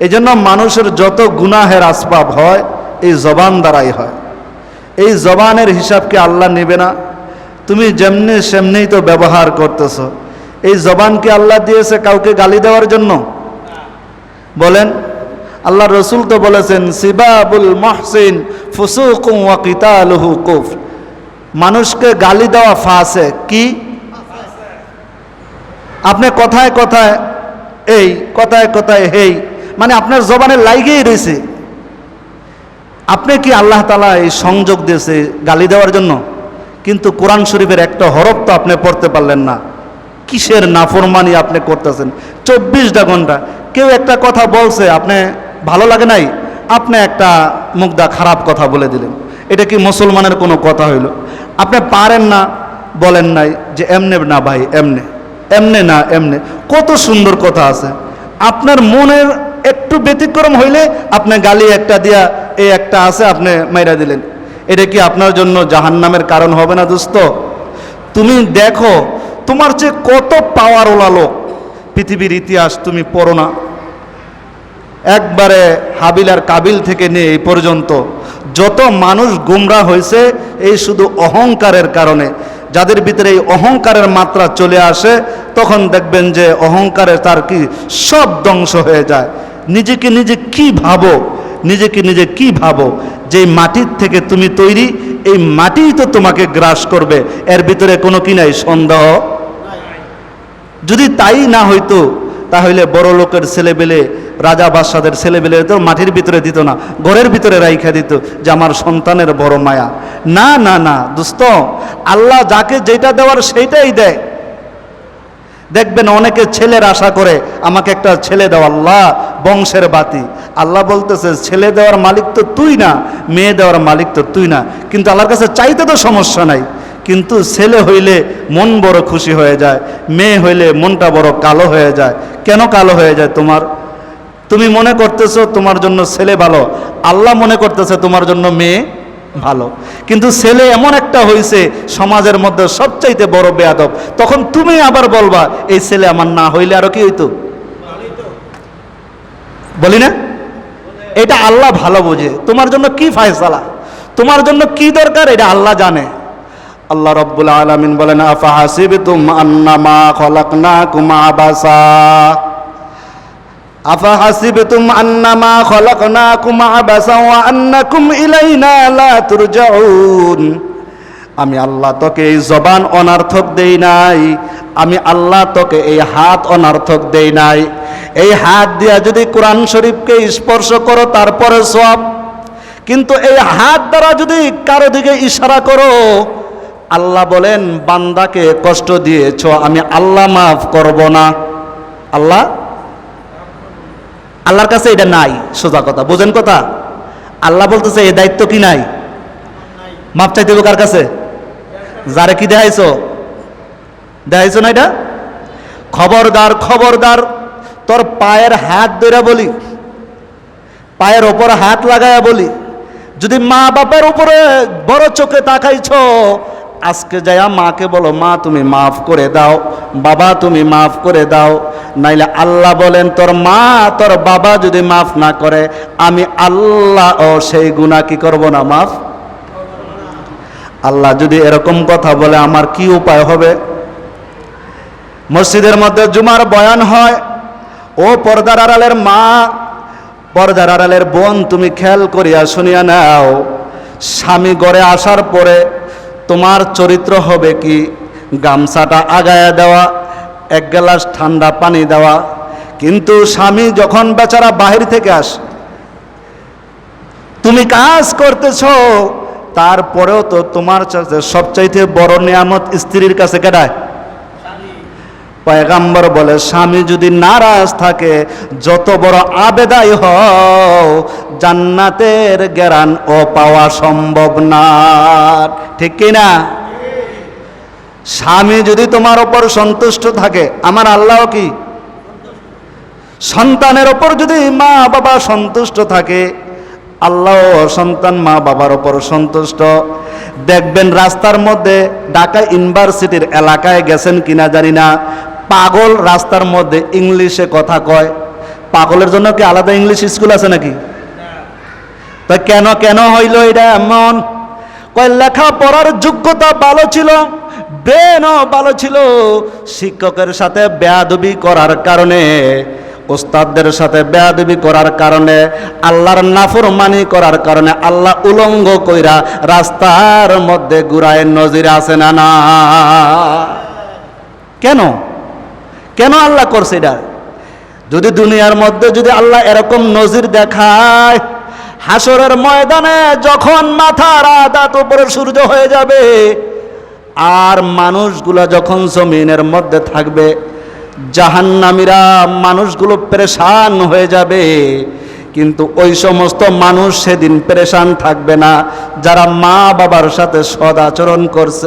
এই জন্য মানুষের যত গুনাহের আসবাব হয়, এই জবান দ্বারাই হয়। এই জবানের হিসাবকে আল্লাহ নেবে না। তুমি যেমনি সেমনিই তো ব্যবহার করতেছ। এই জবানকে আল্লাহ দিয়েছে কাউকে গালি দেওয়ার জন্য? বলেন, আল্লাহ রসুল তো বলেছেন, সিবাবুল মহসিন ফুসুকুম কুফ মানুষকে গালি দেওয়া ফাসে কি? আপনি কথায় কথায়, এই কথায় কথায় হেই মানে আপনার জবানে লাইগেই রয়েছে। আপনি কি আল্লাহ তালা এই সংযোগ দিয়েছে গালি দেওয়ার জন্য? কিন্তু কোরআন শরীফের একটা হরফ তো আপনি পড়তে পারলেন না। কিসের নাফরমানি আপনি করতেছেন? চব্বিশটা ঘণ্টা। কেউ একটা কথা বলছে, আপনি ভালো লাগে নাই? আপনি একটা মুগ্ধা খারাপ কথা বলে দিলেন। এটা কি মুসলমানের কোনো কথা হইল? আপনি পারেন না, বলেন নাই যে এমনে না ভাই, এমনে। এমনে না, এমনে। কত সুন্দর কথা আছে। আপনার মনের একটু ব্যতিক্রম হইলে আপনি গালি একটা দিয়া এই একটা আছে আপনি মাইরা দিলেন। এটা কি আপনার জন্য জাহান্নামের কারণ হবে না দোস্ত? তুমি দেখো, তোমার চেয়ে কত পাওয়ার ওলা লোক পৃথিবীর ইতিহাস তুমি পড়ো না। একবারে হাবিল আর কাবিল থেকে নিয়ে এই পর্যন্ত যত মানুষ গুমরা হয়েছে এই শুধু অহংকারের কারণে। যাদের ভিতরে এই অহংকারের মাত্রা চলে আসে, তখন দেখবেন যে অহংকারে তার কি সব ধ্বংস হয়ে যায়। নিজেকে নিজে কি ভাবো? নিজেকে নিজে কি ভাবো? যে মাটির থেকে তুমি তৈরি, এই মাটিই তো তোমাকে গ্রাস করবে। এর ভিতরে কোনো কি নাই? সন্দেহ? যদি তাই না হইতো, তাহলে বড় লোকের ছেলেবেলে, রাজা বাদশাদের ছেলেবেলে তো মাটির ভিতরে দিত না, ঘরের ভিতরে রাইখা দিত যে আমার সন্তানের বড় মায়া। না না না, দোস্ত, আল্লাহ যাকে যেটা দেওয়ার সেইটাই দেয়। দেখবেন অনেকে ছেলের আশা করে, আমাকে একটা ছেলে দাও, আল্লাহ, বংশের বাতি। আল্লাহ বলতেছে, ছেলে দেওয়ার মালিক তো তুই না, মেয়ে দেওয়ার মালিক তো তুই না। কিন্তু আল্লাহর কাছে চাইতে তো সমস্যা নাই। কিন্তু ছেলে হইলে মন বড় খুশি হয়ে যায়, মেয়ে হইলে মনটা বড় কালো হয়ে যায়। কেন কালো হয়ে যায় তোমার? তুমি মনে করতেছো তোমার জন্য ছেলে ভালো, আল্লাহ মনে করতেছে তোমার জন্য মেয়ে? ভালো। কিন্তু ছেলে এমন একটা হয়েছে সমাজের মধ্যে সবচাইতে বড় বেয়াদব। তখন তুমি আবার বলবা, এই ছেলে আমার না হইলে আরও কি হইতো? বলি না? এটা আল্লাহ ভালো বোঝে। তোমার জন্য কি ফায়সালা? তোমার জন্য কি দরকার? এটা আল্লাহ জানে। আল্লাহ রব্বুল আলামিন বলেন আফা হাসিবতুম আন্নামা খলাকনাকুম আবাসা। আফা আন্নামা খলাকনাকুম আবাসা ওয়া আন্নাকুম ইলাইনা লা তুরজাউন। আমি আল্লাহ তোকে এই জবান অনার্থক দেই নাই। আমি আল্লাহ তোকে এই হাত অনার্থক দেই নাই। এই হাত দিয়া যদি কোরআন শরীফকে স্পর্শ করো, তারপরে সব কিন্তু এই হাত দ্বারা যদি কারও দিকে ইশারা করো, আল্লাহ বলেন, বান্দাকে কষ্ট দিয়েছ, আমি আল্লাহ মাফ করব না। আল্লাহ আল্লাহর কাছে এটা নাই, সোজা কথা। বোঝেন কথা? আল্লাহ বলতেছে এই দায়িত্ব কি নাই? মাপ চাইতে কার কাছে? যারে কি দেখাইছো? দেখাইছো না এটা? খবরদার খবরদার, তোর পায়ের হাত ধরে বলি, পায়ের ওপর হাত লাগায়া বলি, যদি মা বাপের উপরে বড় চোখে তাকাইছ, আজকে যায়া মাকে বলো, মা, তুমি মাফ করে দাও, বাবা, তুমি মাফ করে দাও নাইলে আল্লাহ বলেন, তোর মা, তোর বাবা যদি মাফ না করে, আমি আল্লাহ ও সেই গুণা কি করব না মাফ? আল্লাহ যদি এরকম কথা বলে, আমার কি উপায় হবে? মসজিদের মধ্যে জুমার বয়ান হয়, ও পর্দার আড়ালের মা, পর্দার আড়ালের বোন, তুমি খেয়াল করিয়া শুনিয়া নাও, স্বামী গড়ে আসার পরে তোমার চরিত্র হবে কি? গামছাটা আগায়া দেওয়া এক গ্লাস ঠান্ডা পানি দেওয়া। কিন্তু স্বামী যখন বেচারা বাহির থেকে আসে, তুমি কাজ করতেছ? তারপরেও তো তোমার সবচাইতে বড় নিয়ামত স্ত্রীর কাছে কেটায় পয়গাম্বর বলে, স্বামী যদি নারাজ থাকে, যত বড় আবেদাই হও, জান্নাতের জ্ঞান ও পাওয়া সম্ভব না। ঠিক কি না স্বামী যদি তোমার ওপর সন্তুষ্ট থাকে, আমার আল্লাহ কি? সন্তানের ওপর যদি মা বাবা সন্তুষ্ট থাকে আল্লাহ সন্তান মা বাবার ওপর সন্তুষ্ট। দেখবেন রাস্তার মধ্যে ঢাকা ইউনিভার্সিটির এলাকায় গেছেন কিনা জানি না। পাগল রাস্তার মধ্যে ইংলিশে কথা কয়। পাগলের জন্য কি আলাদা ইংলিশ স্কুল আছে নাকি? তা কেন কেন হইল এটা এমন? কয় লেখা পড়ার যোগ্যতা ভালো ছিল। ব্রেনও ভালো ছিল। শিক্ষকের সাথে বেয়াদবি করার কারণে ওস্তাদদের সাথে বেয়াদবি করার কারণে, আল্লাহর নাফরমানি করার কারণে আল্লাহ উলঙ্গ কইরা রাস্তার মধ্যে ঘুরায় নজির আছে না না? কেন? কেন আল্লাহ করছে এটা? যদি দুনিয়ার মধ্যে যদি আল্লাহ এরকম নজির দেখায়, হাসরের ময়দানে যখন মাথার আদাত উপরে সূর্য হয়ে যাবে আর মানুষগুলা যখন জমিনের মধ্যে থাকবে, জাহান্নামীরা মানুষগুলো পেরেশান হয়ে যাবে। কিন্তু ওই সমস্ত মানুষ সেদিন পেরেশান থাকবে না। যারা মা বাবার সাথে সদাচরণ করছে